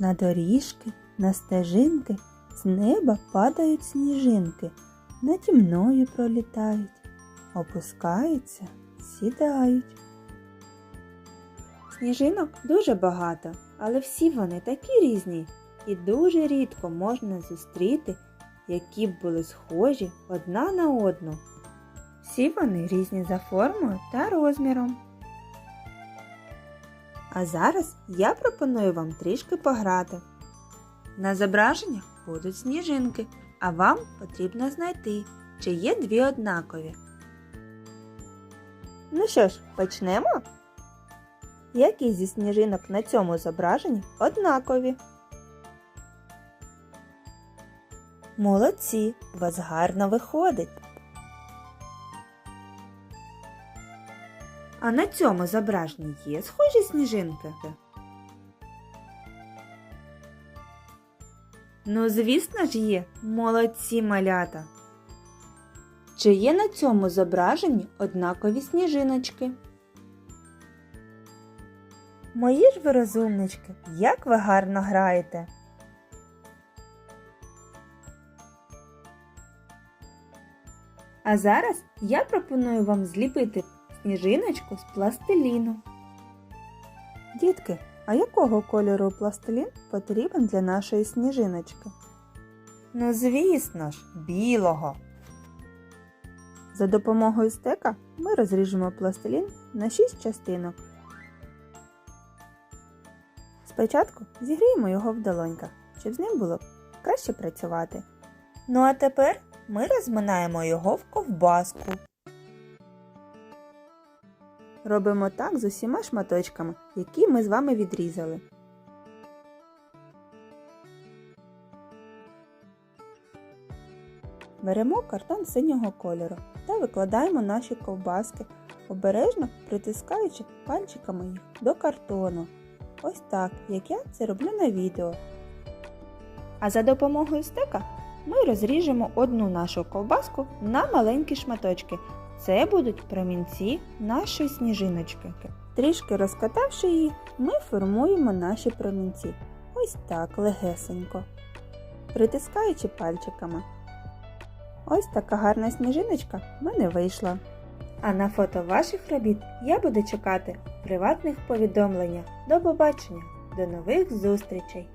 На доріжки, на стежинки з неба падають сніжинки, наді мною пролітають, опускаються, сідають. Сніжинок дуже багато, але всі вони такі різні, і дуже рідко можна зустріти, які б були схожі одна на одну. Всі вони різні за формою та розміром. А зараз я пропоную вам трішки пограти. На зображеннях будуть сніжинки, а вам потрібно знайти, чи є дві однакові. Ну що ж, почнемо? Які зі сніжинок на цьому зображенні однакові? Молодці, у вас гарно виходить. А на цьому зображенні є схожі сніжинки? Ну, звісно ж є, молодці малята. Чи є на цьому зображенні однакові сніжиночки? Мої ж ви розумнички, як ви гарно граєте. А зараз я пропоную вам зліпити сніжиночку з пластиліну. Дітки, а якого кольору пластилін потрібен для нашої сніжиночки? Ну, звісно ж, білого. За допомогою стека ми розріжемо пластилін на 6 частинок. Спочатку зігріємо його в долоньках, щоб з ним було краще працювати. Ну а тепер ми розминаємо його в ковбаску. Робимо так з усіма шматочками, які ми з вами відрізали. Беремо картон синього кольору та викладаємо наші ковбаски, обережно притискаючи пальчиками їх до картону. Ось так, як я це роблю на відео. А за допомогою стека ми розріжемо одну нашу ковбаску на маленькі шматочки. Це будуть промінці нашої сніжиночки. Трішки розкатавши її, ми формуємо наші промінці. Ось так легесенько, притискаючи пальчиками. Ось така гарна сніжиночка в мене вийшла. А на фото ваших робіт я буду чекати приватних повідомленнях. До побачення, до нових зустрічей!